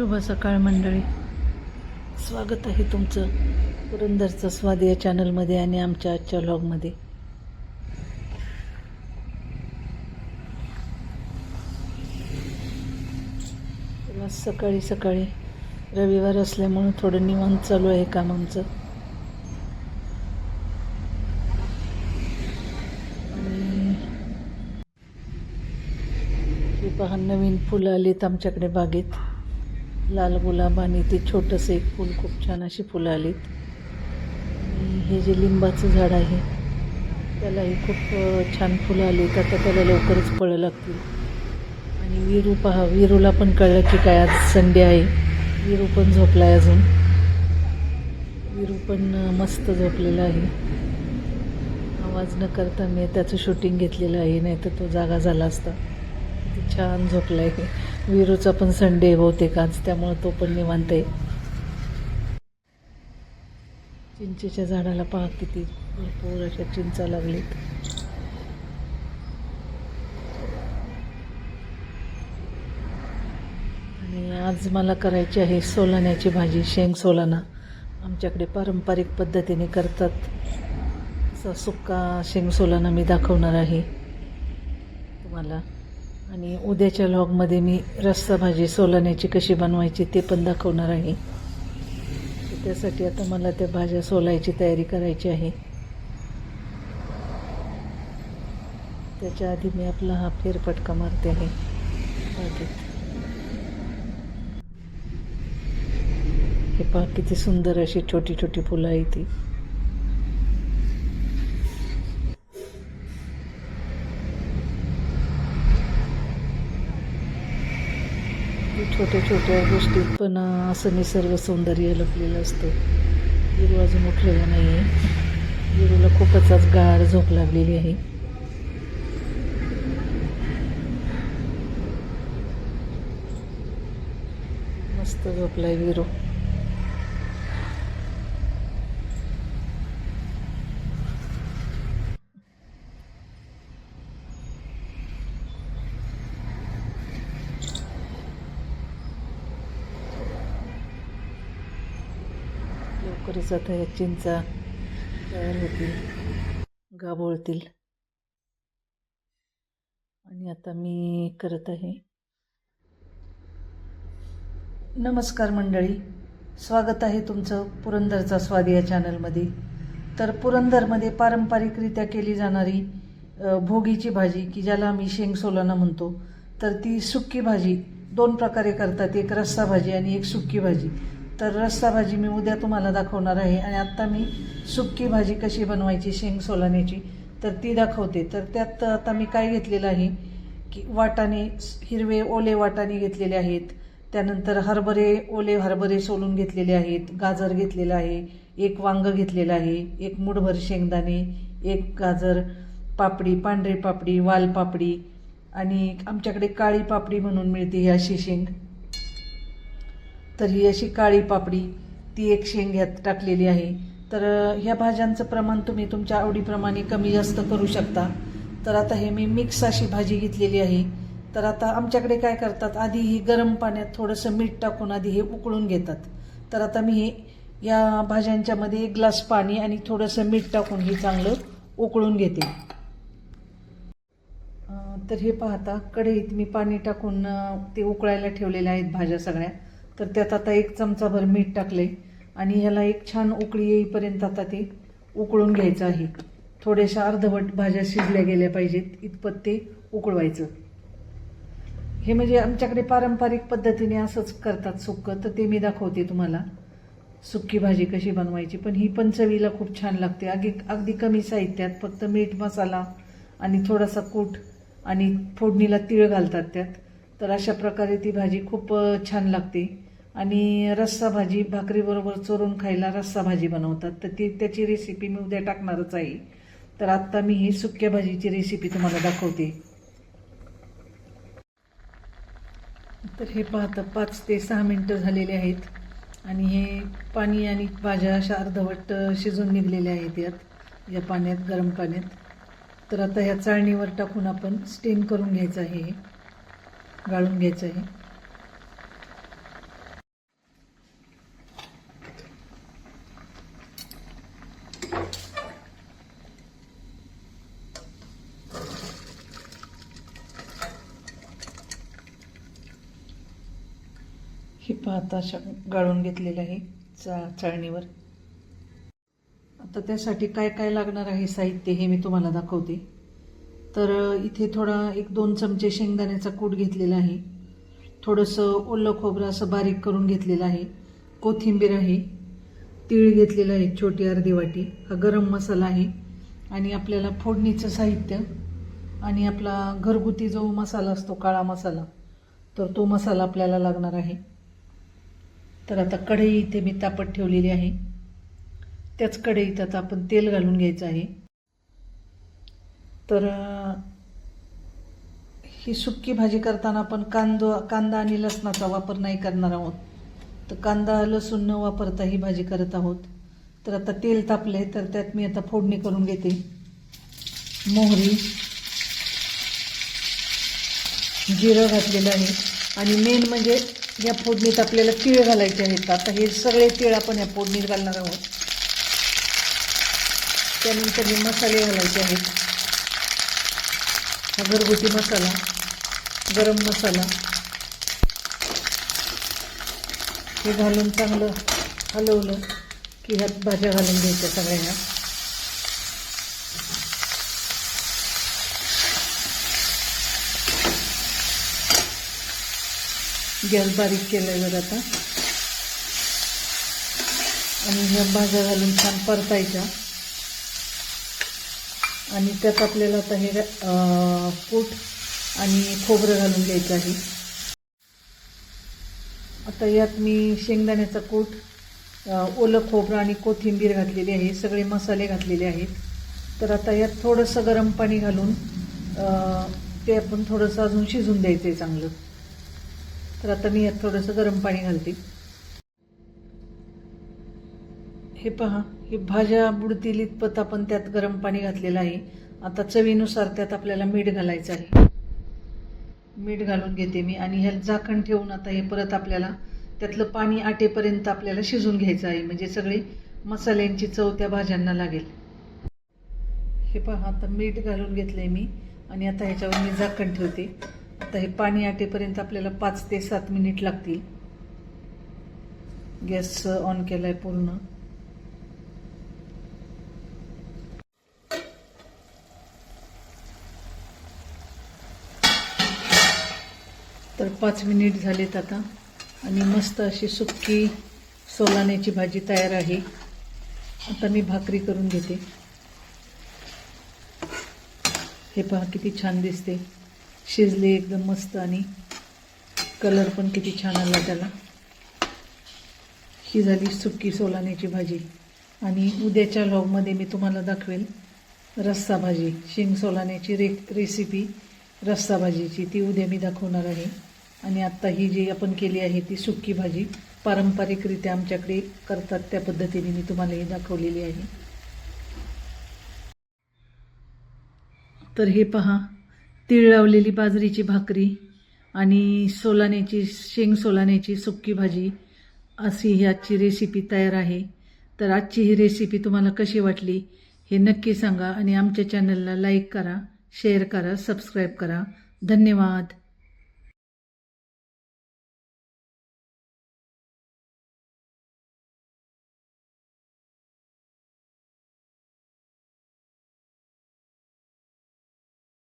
शुभ सकाळ मंडळी. स्वागत आहे तुमचं पुरंदरचं स्वाद या चॅनलमध्ये आणि आमच्या आजच्या व्लॉगमध्ये सकाळी सकाळी रविवार असल्यामुळं थोडं निवांत चालू आहे काम आमचं. पहा नवीन फुलं आलीत आमच्याकडे बागेत. लाल गुलाब आणि ते छोटंसं एक फूल खूप छान अशी फुलं आलीत. आणि हे जे लिंबाचं झाड आहे त्यालाही खूप छान फुलं आलीत. आता त्याला लवकरच फळं लागतील. आणि विरू पहा विरूला पण कळलं की काय आज संडे आहे. विरू पण झोपला आहे अजून. विरू पण मस्त झोपलेला आहे. आवाज न करता मी त्याचं शूटिंग घेतलेलं आहे नाही तर तो जागा झाला असता. किती छान झोपला आहे विरूचा पण संडे बहुतेक आज त्यामुळं तो पण निवांत आहे. चिंचेच्या झाडाला पहा किती भरपूर अशा चिंचा लागलीत. आणि आज मला करायची आहे सोलाण्याची भाजी शेंग सोलाना. आमच्याकडे पारंपरिक पद्धतीने करतात. असा सुक्का शेंग सोलाना मी दाखवणार आहे. तुम्हाला आणि उद्याच्या लॉगमध्ये मी रस्सा भाजी सोलाण्याची कशी बनवायची ते पण दाखवणार आहे. त्यासाठी आता मला त्या भाज्या सोलायची तयारी करायची आहे. त्याच्या आधी मी आपला हा फेरफटका मारते आहे. बागेत हे पहा किती सुंदर अशी छोटी छोटी फुलं आहे ती. म्हणजे छोट्या छोट्या गोष्टीत पण असं निसर्ग सौंदर्य लपलेलं असतं. विरू अजून उठलेला नाही आहे विरूला खूपच आज गाढ झोप लागलेली आहे. मस्त झोपला आहे विरू लवकरच आता या चिंचा तयार होतील. गाभोळतील. आणि आता मी करत आहे. नमस्कार मंडळी. स्वागत आहे तुमचं पुरंदरचा स्वाद या चॅनलमध्ये. तर पुरंदरमध्ये पारंपरिकरित्या केली जाणारी भोगीची भाजी की ज्याला आम्ही शेंग सोलाना म्हणतो तर ती सुक्की भाजी. दोन प्रकारे करतात. एक रस्सा भाजी आणि एक सुक्की भाजी. तर रस्सा भाजी मी उद्या तुम्हाला दाखवणार आहे. आणि आत्ता मी सुक्की भाजी कशी बनवायची शेंग सोलाण्याची तर ती दाखवते. तर त्यात आता मी काय घेतलेलं आहे की वाटाणे हिरवे ओले वाटाणे घेतलेले आहेत. त्यानंतर हरभरे ओले हरभरे सोलून घेतलेले आहेत. गाजर घेतलेलं आहे. एक वांग घेतलेलं आहे. एक मुठभर शेंगदाणे एक गाजर पापडी पांढरी पापडी वाल पापडी आणि आमच्याकडे काळी पापडी म्हणून मिळते ही अशी शेंग. तर ही अशी काळी पापडी ती एक शेंग्यात टाकलेली आहे. तर ह्या भाज्यांचं प्रमाण तुम्ही तुमच्या आवडीप्रमाणे कमी जास्त करू शकता. तर आता हे मी मिक्स अशी भाजी घेतलेली आहे. तर आता आमच्याकडे काय करतात आधी ही गरम पाण्यात थोडंसं मीठ टाकून आधी हे उकळून घेतात. तर आता मी हे या भाज्यांच्यामध्ये एक ग्लास पाणी आणि थोडंसं मीठ टाकून हे चांगलं उकळून घेते. तर हे पाहता कढईत मी पाणी टाकून ते उकळायला ठेवलेल्या आहेत भाज्या सगळ्या. तर त्यात आता एक चमचाभर मीठ टाकले आणि ह्याला एक छान उकळी येईपर्यंत आता ते उकळून घ्यायचं आहे. थोड्याशा अर्धवट भाज्या शिजल्या गेल्या पाहिजेत इतपत ते उकळवायचं. हे म्हणजे आमच्याकडे पारंपरिक पद्धतीने असंच करतात सुक्कं तर ते मी दाखवते तुम्हाला. सुक्की भाजी कशी बनवायची पण ही पण चवीला खूप छान लागते. अगदी अगदी कमी साहित्यात फक्त मीठ मसाला आणि थोडासा कूट आणि फोडणीला तीळ घालतात त्यात. तर अशा प्रकारे ती भाजी खूप छान लागते. आणि रस्सा भाजी भाकरीबरोबर चोरून खायला रस्सा भाजी बनवतात. तर ती त्याची रेसिपी मी उद्या टाकणारच आहे. तर आत्ता मी ही सुक्या भाजीची रेसिपी तुम्हाला दाखवते. तर हे पाहता पाच ते सहा मिनटं झालेले आहेत. आणि हे पाणी आणि भाज्या अशा अर्धवट शिजून निघलेल्या आहेत यात या पाण्यात गरम पाण्यात. तर आता ह्या चाळणीवर टाकून आपण स्टीम करून घ्यायचं आहे हे. गाळून घ्यायचं आहे हे पाहता अशा गाळून घेतलेलं आहे चा चाळणीवर. आता त्यासाठी काय काय लागणार आहे साहित्य हे मी तुम्हाला दाखवते. तर इथे थोडा एक दोन चमचे शेंगदाण्याचा कूट घेतलेला आहे. थोडंसं ओलं खोबरं असं बारीक करून घेतलेलं आहे. कोथिंबीर आहे. तीळ घेतलेलं आहे छोटी अर्धी वाटी. हा गरम मसाला आहे. आणि आपल्याला फोडणीचं साहित्य आणि आपला घरगुती जो मसाला असतो काळा मसाला तर तो मसाला आपल्याला लागणार आहे. तर आता कढई इथे मी तापत ठेवलेली आहे. त्याच कढईत आता आपण तेल घालून घ्यायचं आहे. तर ही सुक्की भाजी करताना आपण कांदो कांदा आणि लसणाचा वापर नाही करणार आहोत. तर कांदा लसूण न वापरता ही भाजी करत आहोत. तर आता तेल तापले तर त्यात मी आता फोडणी करून घेते. मोहरी जिरं घातलेलं आहे. आणि मेन म्हणजे या फोडणीत आपल्याला तीळ घालायचे आहेत. आता हे सगळे तीळ आपण या फोडणीत घालणार आहोत. त्यानंतर हे मसाले घालायचे आहेत. हा घरगुती मसाला गरम मसाला. हे घालून चांगलं हलवलं की ह्यात भाज्या घालून घ्यायच्या सगळ्या गॅस बारीक केलेलं आता. आणि ह्या भाज्या घालून छान परतायच्या. आणि त्यात आपल्याला आता हे अं, कूट आणि खोबरं घालून घ्यायचं आहे. आता यात मी शेंगदाण्याचा कूट ओलं खोबरं आणि कोथिंबीर घातलेली आहे. सगळे मसाले घातलेले आहेत. तर आता यात थोडंसं गरम पाणी घालून ते आपण थोडंसं अजून शिजून द्यायचं आहे चांगलं. तर आता मी यात थोडंसं गरम पाणी घालते. हे पहा. ही भाज्या बुडतील इतपत आपण त्यात गरम पाणी घातलेलं आहे. आता चवीनुसार त्यात आपल्याला मीठ घालायचं आहे. मीठ घालून घेते मी आणि ह्यात झाकण ठेवून आता हे परत आपल्याला त्यातलं पाणी आटेपर्यंत आपल्याला शिजून घ्यायचं आहे. म्हणजे सगळी मसाल्यांची चव त्या भाज्यांना लागेल. हे पहा आता मीठ घालून घेतलं आहे मी आणि आता ह्याच्यावर मी झाकण ठेवते. आता हे पाणी आटेपर्यंत आपल्याला पाच ते सात मिनिट लागतील. गॅस ऑन केलाय पूर्ण. तर पाच मिनिट झालेत आता. आणि मस्त अशी सुक्की सोलाण्याची भाजी तयार आहे. आता मी भाकरी करून घेते. हे पहा किती छान दिसते. शिजले एकदम मस्त आणि कलर पण किती छान आला त्याला. ही झाली सुक्की सोलाण्याची भाजी. आणि उद्याच्या व्लॉगमध्ये मी तुम्हाला दाखवेल रस्सा भाजी. शिंग सोलाण्याची रे रेसिपी रस्सा भाजीची. ती उद्या मी दाखवणार आहे. आणि आत्ता ही जी आपण केली आहे ती सुक्की भाजी पारंपरिकरित्या आमच्याकडे करतात त्या पद्धतीने मी तुम्हाला ही दाखवलेली आहे. तर हे पहा तीळ लावलेली बाजरीची भाकरी आणि सोलाण्याची शेंग सोलाण्याची सुक्की भाजी. अशी ही आजची रेसिपी तयार आहे. तर आजची ही रेसिपी तुम्हाला कशी वाटली हे नक्की सांगा आणि आमच्या चॅनलला लाईक करा शेअर करा सबस्क्राईब करा. धन्यवाद.